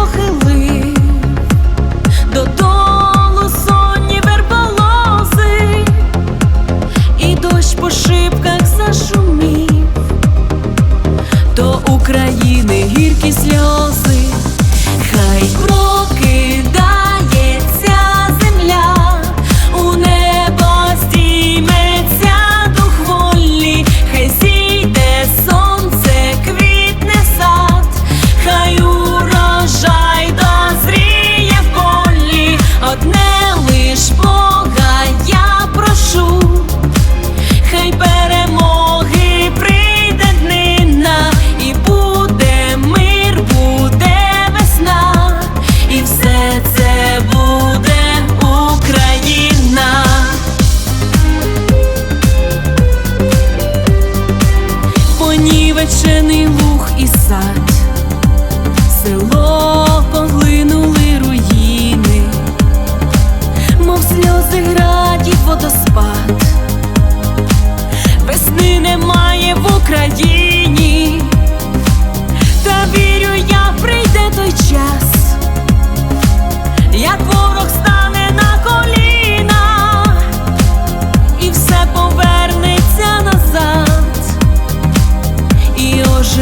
похилив додолу сонні верболози, і дощ по шибках зашумів, до України гіркі сльози, хай кров.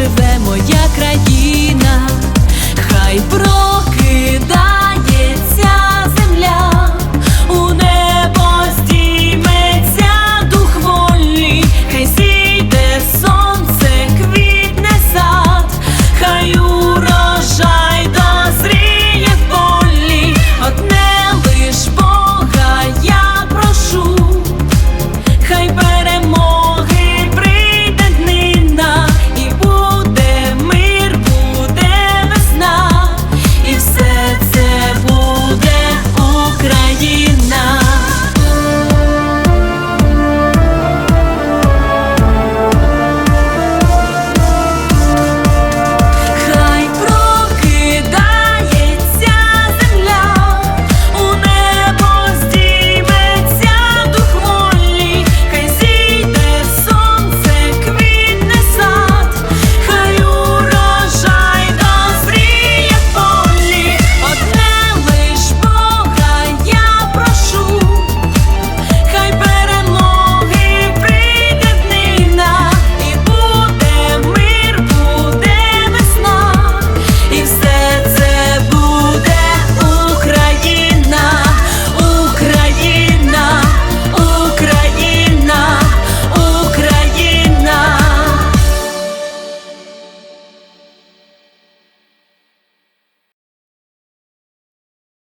живе моя країна, хай про.